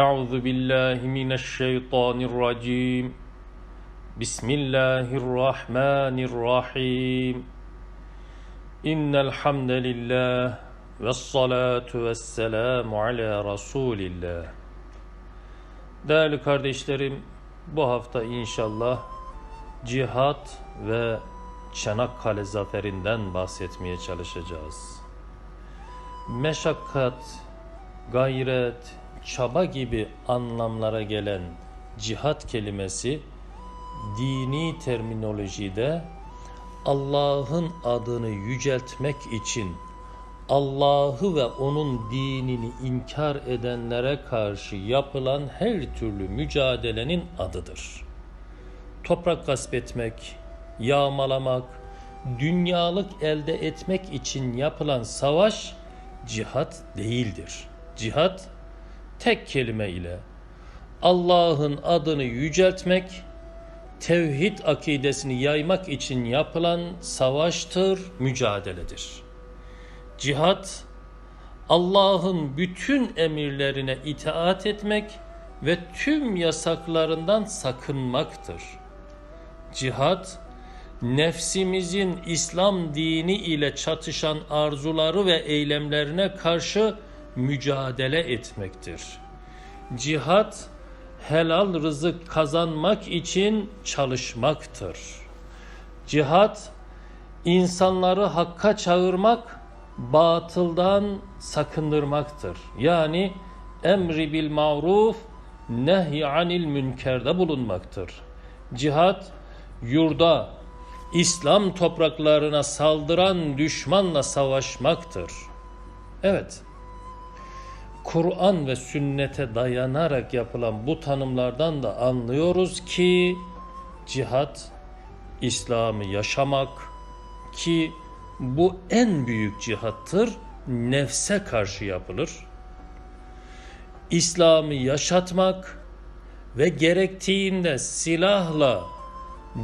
أعوذ بالله من الشيطان الرجيم بسم الله الرحمن الرحيم إن الحمد لله والصلاة والسلام على رسول الله Değerli kardeşlerim, bu hafta inşallah cihat ve Çanakkale zaferinden bahsetmeye çalışacağız. Meşakkat, gayret, çaba gibi anlamlara gelen cihat kelimesi dini terminolojide Allah'ın adını yüceltmek için Allah'ı ve onun dinini inkar edenlere karşı yapılan her türlü mücadelenin adıdır. Toprak gasp etmek, yağmalamak, dünyalık elde etmek için yapılan savaş cihat değildir. Cihat tek kelime ile Allah'ın adını yüceltmek, tevhid akidesini yaymak için yapılan savaştır, mücadeledir. Cihat, Allah'ın bütün emirlerine itaat etmek ve tüm yasaklarından sakınmaktır. Cihat, nefsimizin İslam dini ile çatışan arzuları ve eylemlerine karşı mücadele etmektir. Cihat, helal rızık kazanmak için çalışmaktır. Cihat, insanları hakka çağırmak, batıldan sakındırmaktır. Yani emri bil maruf, nehy anil münkerde bulunmaktır. Cihat, yurda, İslam topraklarına saldıran düşmanla savaşmaktır. Evet, Kur'an ve sünnete dayanarak yapılan bu tanımlardan da anlıyoruz ki cihat İslam'ı yaşamak ki bu en büyük cihattır nefse karşı yapılır. İslam'ı yaşatmak ve gerektiğinde silahla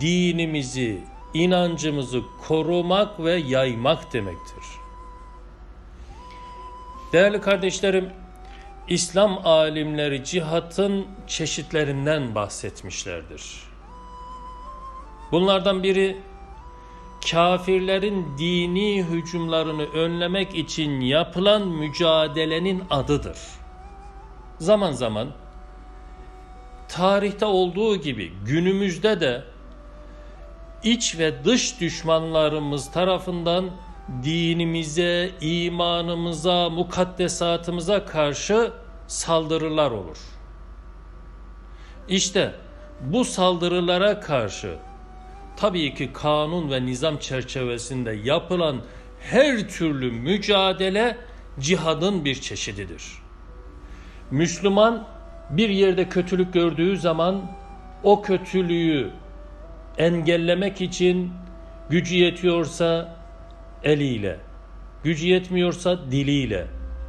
dinimizi, inancımızı korumak ve yaymak demektir. Değerli kardeşlerim, İslam alimleri cihatın çeşitlerinden bahsetmişlerdir. Bunlardan biri kafirlerin dini hücumlarını önlemek için yapılan mücadelenin adıdır. Zaman zaman tarihte olduğu gibi günümüzde de iç ve dış düşmanlarımız tarafından dinimize, imanımıza, mukaddesatımıza karşı saldırılar olur. İşte bu saldırılara karşı tabii ki kanun ve nizam çerçevesinde yapılan her türlü mücadele cihadın bir çeşididir. Müslüman bir yerde kötülük gördüğü zaman o kötülüğü engellemek için gücü yetiyorsa eliyle, gücü yetmiyorsa diliyle,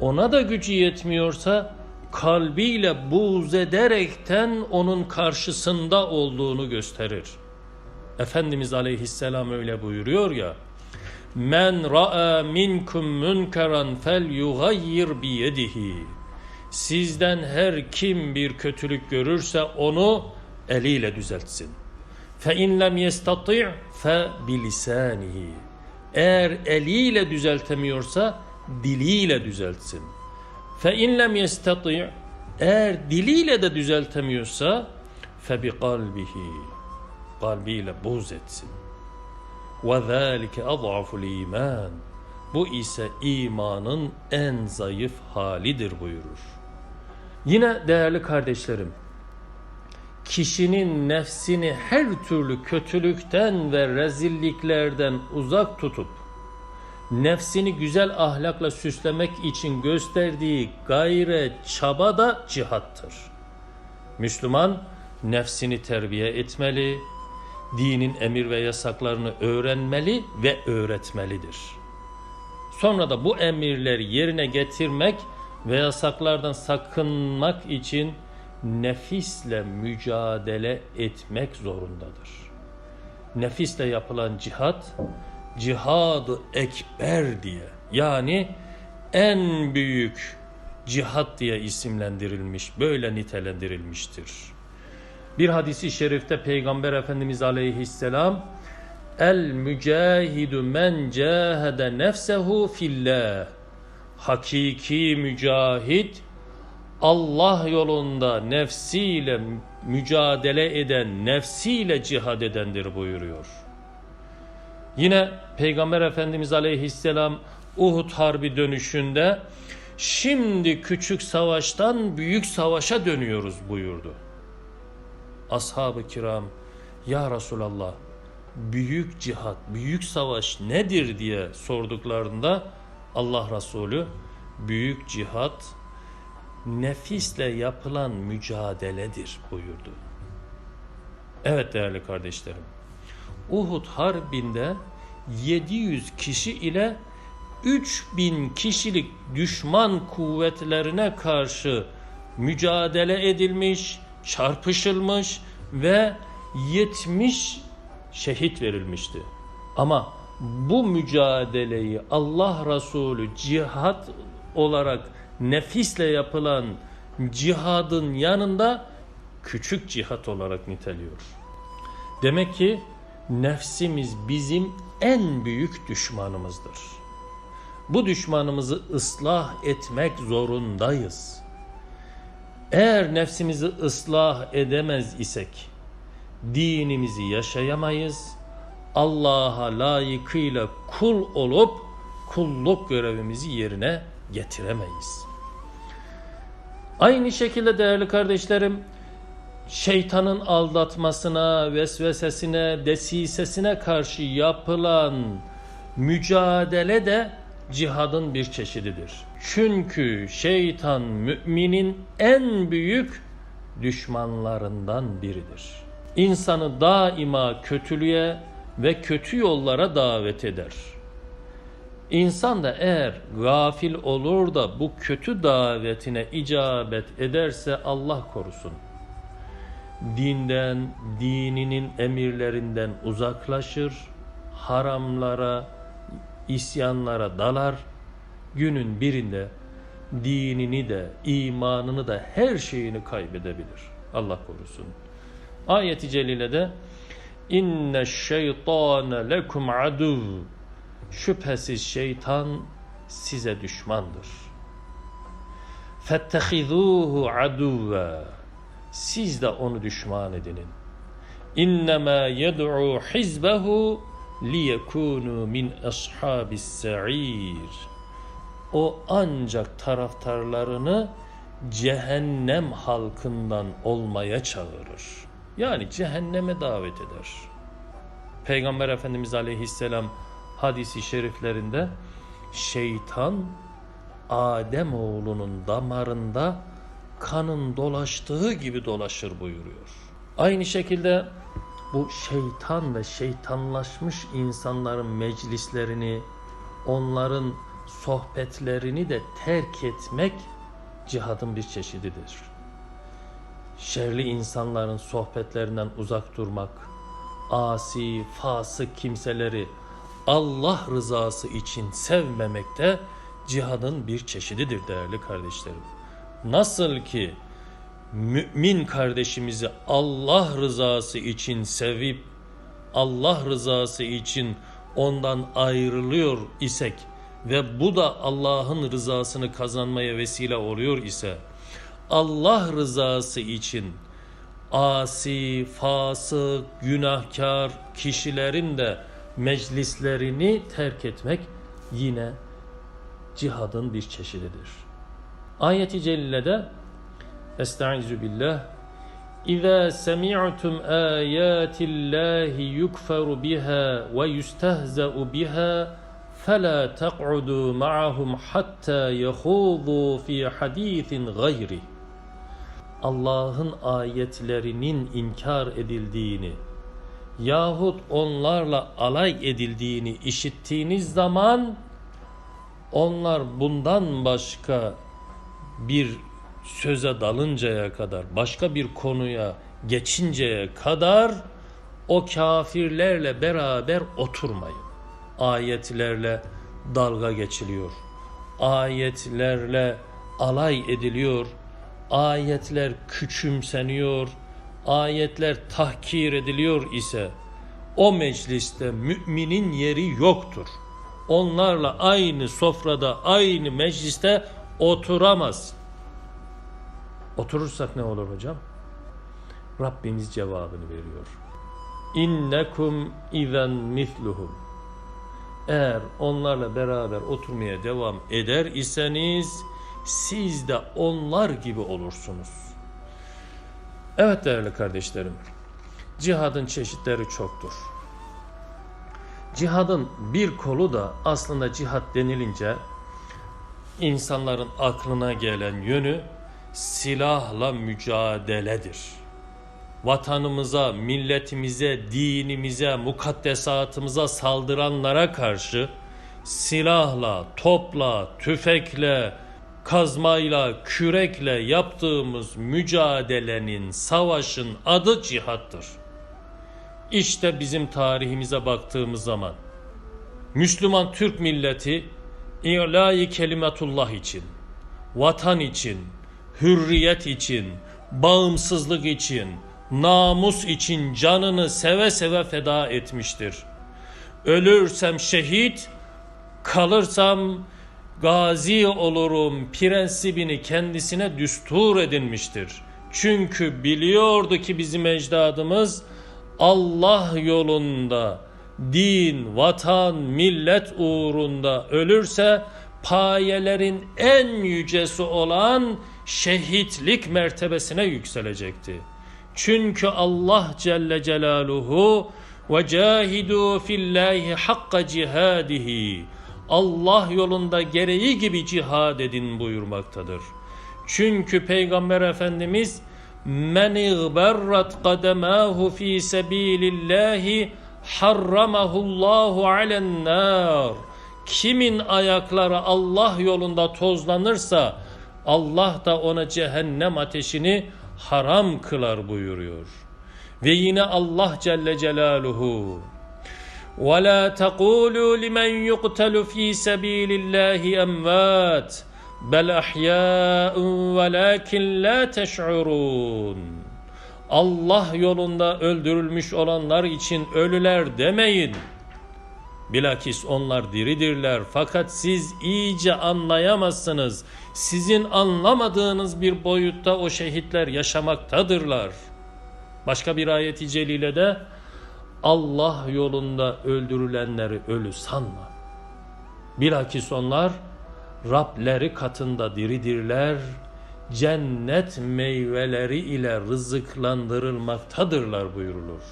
ona da gücü yetmiyorsa kalbiyle buğz ederekten onun karşısında olduğunu gösterir. Efendimiz Aleyhisselam öyle buyuruyor ya, Men ra'a minkum münkeran fel yugayyir bi yedihi. Sizden her kim bir kötülük görürse onu eliyle düzeltsin. Fe in lem yestati' fe bilisanihi. Eğer eliyle düzeltemiyorsa diliyle düzeltsin. Fe in lem eğer diliyle de düzeltemiyorsa fe bi kalbihi. Kalbiyle buz etsin. Ve zâlike ad'aful iman. Bu ise imanın en zayıf halidir buyurur. Yine değerli kardeşlerim, kişinin nefsini her türlü kötülükten ve rezilliklerden uzak tutup nefsini güzel ahlakla süslemek için gösterdiği gayret, çaba da cihattır. Müslüman nefsini terbiye etmeli, dinin emir ve yasaklarını öğrenmeli ve öğretmelidir. Sonra da bu emirleri yerine getirmek ve yasaklardan sakınmak için nefisle mücadele etmek zorundadır. Nefisle yapılan cihat, cihadı ekber diye yani en büyük cihat diye isimlendirilmiş, böyle nitelendirilmiştir. Bir hadisi şerifte Peygamber Efendimiz Aleyhisselam El mücahidu men cahede nefsehu fillah Hakiki mücahit Allah yolunda nefsiyle mücadele eden, nefsiyle cihad edendir buyuruyor. Yine Peygamber Efendimiz Aleyhisselam Uhud Harbi dönüşünde şimdi küçük savaştan büyük savaşa dönüyoruz buyurdu. Ashab-ı kiram ya Resulallah büyük cihat, büyük savaş nedir diye sorduklarında Allah Resulü büyük cihat nefisle yapılan mücadeledir buyurdu. Evet değerli kardeşlerim. Uhud Harbi'nde 700 kişi ile 3000 kişilik düşman kuvvetlerine karşı mücadele edilmiş, çarpışılmış ve 70 şehit verilmişti. Ama bu mücadeleyi Allah Resulü cihat olarak nefisle yapılan cihadın yanında küçük cihat olarak niteliyor. Demek ki nefsimiz bizim en büyük düşmanımızdır. Bu düşmanımızı ıslah etmek zorundayız. Eğer nefsimizi ıslah edemez isek dinimizi yaşayamayız. Allah'a layıkıyla kul olup kulluk görevimizi yerine getiremeyiz. Aynı şekilde değerli kardeşlerim şeytanın aldatmasına, vesvesesine, desisesine karşı yapılan mücadele de cihadın bir çeşididir. Çünkü şeytan müminin en büyük düşmanlarından biridir. İnsanı daima kötülüğe ve kötü yollara davet eder. İnsan da eğer gafil olur da bu kötü davetine icabet ederse Allah korusun. Dinden, dininin emirlerinden uzaklaşır, haramlara, isyanlara dalar. Günün birinde dinini de, imanını da her şeyini kaybedebilir. Allah korusun. Ayet-i celilede inne şeytane lekum aduv şüphesiz şeytan size düşmandır. Fettehizuhu aduva siz de onu düşman edinin. İnnemâ yed'u hizbehu liyekûnû min ashabis sa'ir. O ancak taraftarlarını cehennem halkından olmaya çağırır. Yani cehenneme davet eder. Peygamber Efendimiz Aleyhisselam hadisi şeriflerinde şeytan Adem oğlunun damarında kanın dolaştığı gibi dolaşır buyuruyor. Aynı şekilde bu şeytan ve şeytanlaşmış insanların meclislerini, onların sohbetlerini de terk etmek cihadın bir çeşididir. Şerli insanların sohbetlerinden uzak durmak, asi, fasık kimseleri Allah rızası için sevmemek de cihadın bir çeşididir değerli kardeşlerim. Nasıl ki mümin kardeşimizi Allah rızası için sevip Allah rızası için ondan ayrılıyor isek ve bu da Allah'ın rızasını kazanmaya vesile oluyor ise Allah rızası için asi, fasık, günahkar kişilerin de meclislerini terk etmek yine cihadın bir çeşididir. Ayet-i Celle'de Estaizu billah İza semi'tum ayatillahi yukfaru biha ve yustehza'u biha فَلَا تَقْعُدُوا مَعَهُمْ حَتَّى يَخُوضُوا فِي حَد۪يثٍ غَيْرِ Allah'ın ayetlerinin inkar edildiğini yahut onlarla alay edildiğini işittiğiniz zaman onlar bundan başka bir söze dalıncaya kadar, başka bir konuya geçinceye kadar o kafirlerle beraber oturmayın. Ayetlerle dalga geçiliyor. Ayetlerle alay ediliyor, ayetler küçümseniyor, ayetler tahkir ediliyor ise o mecliste müminin yeri yoktur. Onlarla aynı sofrada, aynı mecliste oturamaz. Oturursak ne olur hocam? Rabbimiz cevabını veriyor. İnnekum izen misluhum. Eğer onlarla beraber oturmaya devam eder iseniz siz de onlar gibi olursunuz. Evet değerli kardeşlerim. Cihadın çeşitleri çoktur. Cihadın bir kolu da aslında cihat denilince insanların aklına gelen yönü silahla mücadeledir. Vatanımıza, milletimize, dinimize, mukaddesatımıza saldıranlara karşı silahla, topla, tüfekle, kazmayla, kürekle yaptığımız mücadelenin, savaşın adı cihattır. İşte bizim tarihimize baktığımız zaman Müslüman Türk milleti İlahi kelimetullah için, vatan için, hürriyet için, bağımsızlık için, namus için canını seve seve feda etmiştir. Ölürsem şehit, kalırsam gazi olurum prensibini kendisine düstur edinmiştir. Çünkü biliyordu ki bizim ecdadımız Allah yolunda, din, vatan, millet uğrunda ölürse payelerin en yücesi olan şehitlik mertebesine yükselecekti. Çünkü Allah Celle Celaluhu ve cahidu fillahi hakka cihadihi Allah yolunda gereği gibi cihad edin buyurmaktadır. Çünkü Peygamber Efendimiz men igberrat kademahu fi sebilillahi harramahullahu alen nar kimin ayakları Allah yolunda tozlanırsa Allah da ona cehennem ateşini haram kılar buyuruyor. Ve yine Allah Celle Celaluhu وَلَا تَقُولُوا لِمَنْ يُقْتَلُ ف۪ي سَب۪يلِ اللّٰهِ اَمْوَاتٍ بَلْ اَحْيَاءٌ وَلَاكِنْ لَا تَشْعُرُونَ Allah yolunda öldürülmüş olanlar için ölüler demeyin. Bilakis onlar diridirler fakat siz iyice anlayamazsınız. Sizin anlamadığınız bir boyutta o şehitler yaşamaktadırlar. Başka bir ayeti celilede Allah yolunda öldürülenleri ölü sanma. Bilakis onlar Rableri katında diridirler, cennet meyveleri ile rızıklandırılmaktadırlar buyurulur.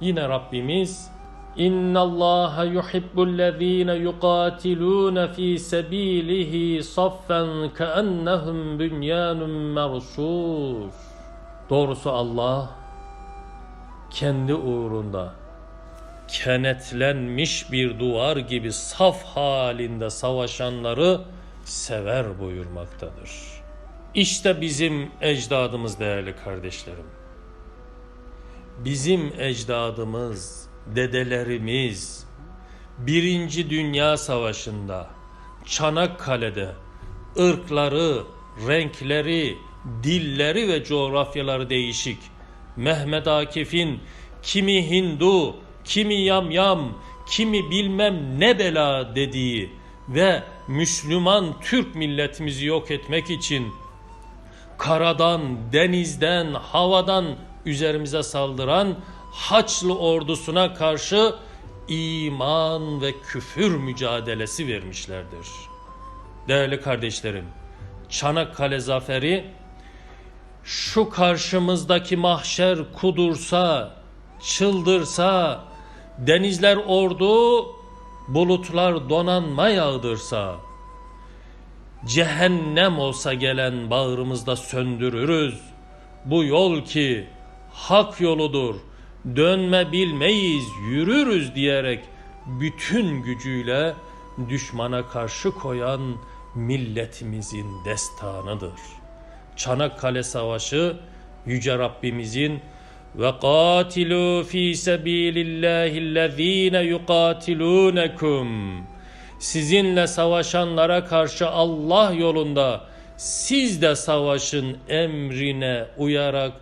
Yine Rabbimiz İnna Allah yuhibbullezine yuqatilun fi sabilihi saffen keennehum bunyanun mersus. Doğrusu Allah kendi uğrunda kenetlenmiş bir duvar gibi saf halinde savaşanları sever buyurmaktadır. İşte bizim ecdadımız değerli kardeşlerim. Bizim ecdadımız, dedelerimiz Birinci Dünya Savaşı'nda Çanakkale'de ırkları, renkleri, dilleri ve coğrafyaları değişik Mehmet Akif'in kimi Hindu, kimi yamyam, kimi bilmem ne bela dediği ve Müslüman Türk milletimizi yok etmek için karadan, denizden, havadan üzerimize saldıran Haçlı ordusuna karşı iman ve küfür mücadelesi vermişlerdir. Değerli kardeşlerim, Çanakkale zaferi şu karşımızdaki mahşer kudursa, çıldırsa, denizler ordu, bulutlar donanma yağdırsa, cehennem olsa gelen bağrımızda söndürürüz. Bu yol ki hak yoludur, dönme bilmeyiz, yürürüz diyerek bütün gücüyle düşmana karşı koyan milletimizin destanıdır.'' Çanakkale Savaşı Yüce Rabbimizin ve katilu fi sabilillahillezine yuqatilunekum sizinle savaşanlara karşı Allah yolunda siz de savaşın emrine uyarak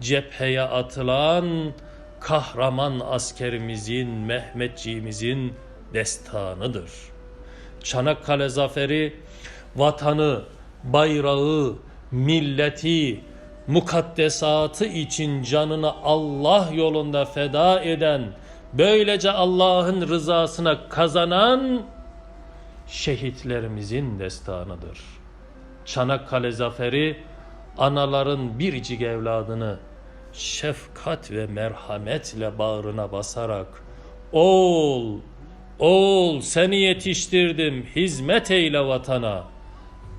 cepheye atılan kahraman askerimizin, Mehmetçiğimizin destanıdır. Çanakkale zaferi vatanı, bayrağı, milleti, mukaddesatı için canını Allah yolunda feda eden, böylece Allah'ın rızasına kazanan şehitlerimizin destanıdır. Çanakkale zaferi anaların biricik evladını şefkat ve merhametle bağrına basarak oğul, oğul seni yetiştirdim hizmet eyle vatana.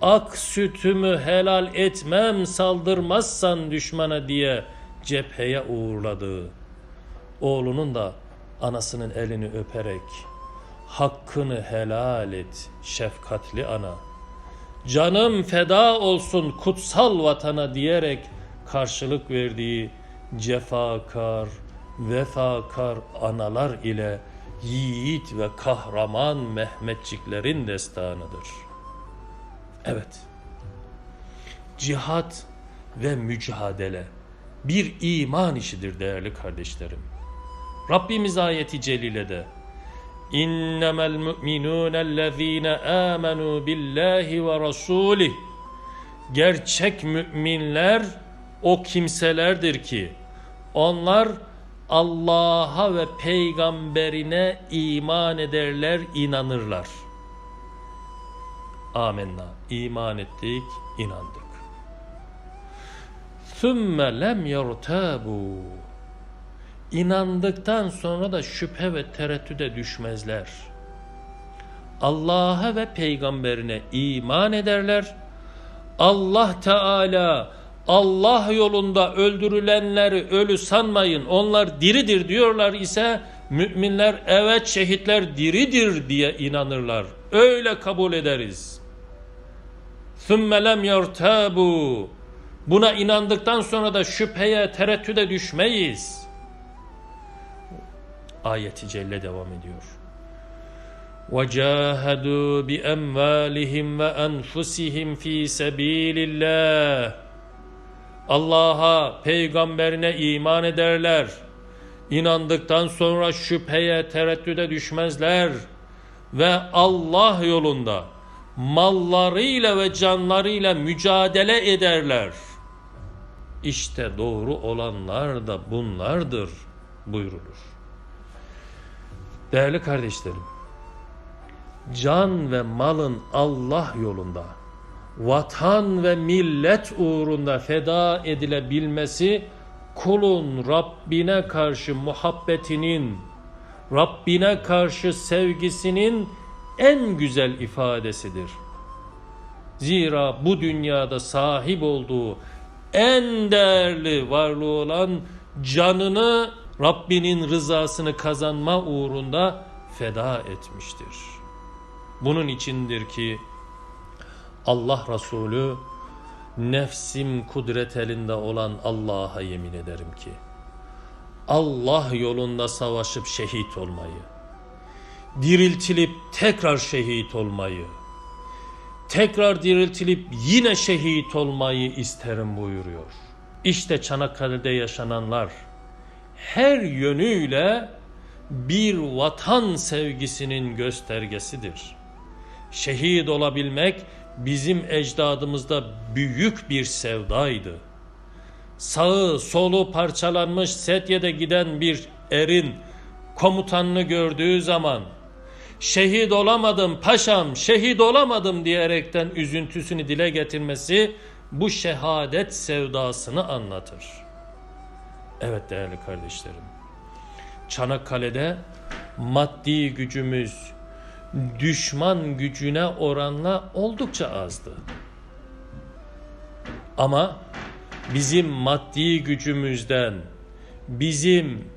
Ak sütümü helal etmem saldırmazsan düşmana diye cepheye uğurladı. Oğlunun da anasının elini öperek hakkını helal et şefkatli ana. Canım feda olsun kutsal vatana diyerek karşılık verdiği cefakar, vefakar analar ile yiğit ve kahraman Mehmetçiklerin destanıdır. Evet, cihat ve mücadele bir iman işidir değerli kardeşlerim. Rabbimiz ayeti celilede İnnemel mu'minûnellezîne âmenû billahi ve rasûlih Gerçek müminler o kimselerdir ki onlar Allah'a ve peygamberine iman ederler, inanırlar. Amenna. İman ettik, inandık. Sümme lem yertabu. İnandıktan sonra da şüphe ve tereddüde düşmezler. Allah'a ve peygamberine iman ederler. Allah Teala Allah yolunda öldürülenleri ölü sanmayın onlar diridir diyorlar ise müminler evet şehitler diridir diye inanırlar. Öyle kabul ederiz. ثُمَّ لَمْ يَرْتَابُوا Buna inandıktan sonra da şüpheye, tereddüde düşmeyiz. Ayeti Celle devam ediyor. وَجَاهَدُوا بِأَمْوَالِهِمْ وَأَنْفُسِهِمْ ف۪ي سَب۪يلِ اللّٰهِ Allah'a, peygamberine iman ederler. İnandıktan sonra şüpheye, tereddüde düşmezler. Ve Allah yolunda mallarıyla ve canlarıyla mücadele ederler. İşte doğru olanlar da bunlardır buyurulur. Değerli kardeşlerim, can ve malın Allah yolunda, vatan ve millet uğrunda feda edilebilmesi kulun Rabbine karşı muhabbetinin, Rabbine karşı sevgisinin en güzel ifadesidir. Zira bu dünyada sahip olduğu en değerli varlığı olan canını Rabbinin rızasını kazanma uğrunda feda etmiştir. Bunun içindir ki Allah Resulü nefsim kudret elinde olan Allah'a yemin ederim ki Allah yolunda savaşıp şehit olmayı, diriltilip tekrar şehit olmayı, tekrar diriltilip yine şehit olmayı isterim buyuruyor. İşte Çanakkale'de yaşananlar her yönüyle bir vatan sevgisinin göstergesidir. Şehit olabilmek bizim ecdadımızda büyük bir sevdaydı. Sağı solu parçalanmış setyede giden bir erin komutanını gördüğü zaman şehit olamadım paşam şehit olamadım diyerekten üzüntüsünü dile getirmesi bu şehadet sevdasını anlatır. Evet değerli kardeşlerim. Çanakkale'de maddi gücümüz düşman gücüne oranla oldukça azdı. Ama bizim maddi gücümüzden, bizim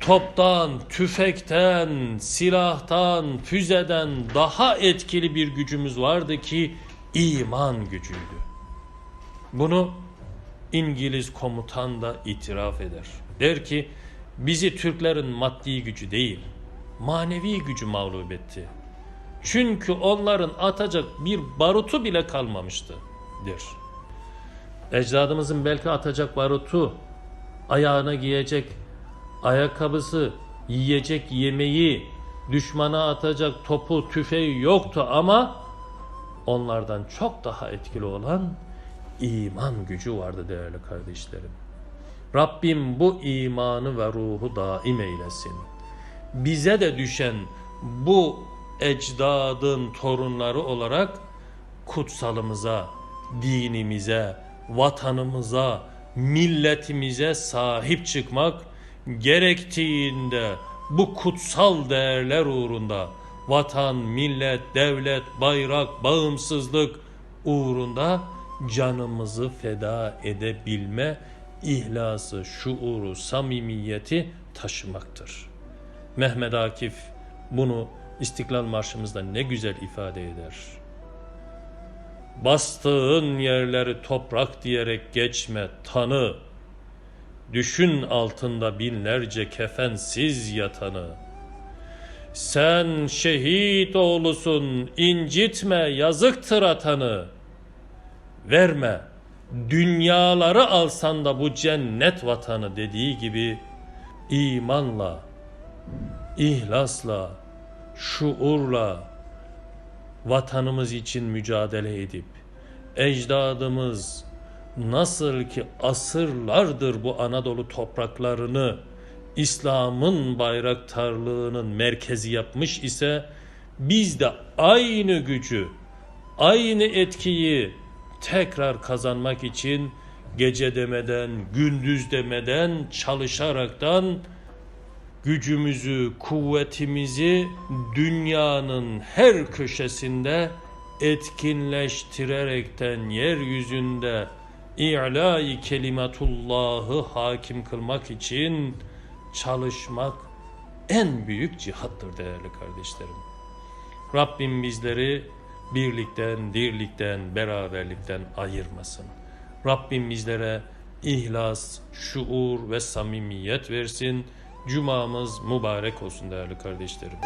toptan, tüfekten, silahtan, füzeden daha etkili bir gücümüz vardı ki iman gücüydü. Bunu İngiliz komutan da itiraf eder. Der ki bizi Türklerin maddi gücü değil, manevi gücü mağlup etti. Çünkü onların atacak bir barutu bile kalmamıştı. cihatdir. Ecdadımızın belki atacak barutu, ayağına giyecek ayakkabısı, yiyecek yemeği, düşmana atacak topu, tüfeği yoktu ama onlardan çok daha etkili olan iman gücü vardı değerli kardeşlerim. Rabbim bu imanı ve ruhu daim eylesin. Bize de düşen bu ecdadın torunları olarak kutsalımıza, dinimize, vatanımıza, milletimize sahip çıkmak gerektiğinde bu kutsal değerler uğrunda vatan, millet, devlet, bayrak, bağımsızlık uğrunda canımızı feda edebilme ihlası, şuuru, samimiyeti taşımaktır. Mehmet Akif bunu İstiklal Marşımızda ne güzel ifade eder. Bastığın yerleri toprak diyerek geçme tanı. Düşün altında binlerce kefensiz yatanı. Sen şehit oğlusun incitme yazıktır atanı. Verme dünyaları alsan da bu cennet vatanı dediği gibi imanla, ihlasla, şuurla vatanımız için mücadele edip ecdadımız nasıl ki asırlardır bu Anadolu topraklarını İslam'ın bayraktarlığının merkezi yapmış ise biz de aynı gücü, aynı etkiyi tekrar kazanmak için gece demeden, gündüz demeden çalışaraktan gücümüzü, kuvvetimizi dünyanın her köşesinde etkinleştirerekten yeryüzünde i'la-i kelimatullahı hakim kılmak için çalışmak en büyük cihattır değerli kardeşlerim. Rabbim bizleri birlikten, dirlikten, beraberlikten ayırmasın. Rabbim bizlere ihlas, şuur ve samimiyet versin. Cumamız mübarek olsun değerli kardeşlerim.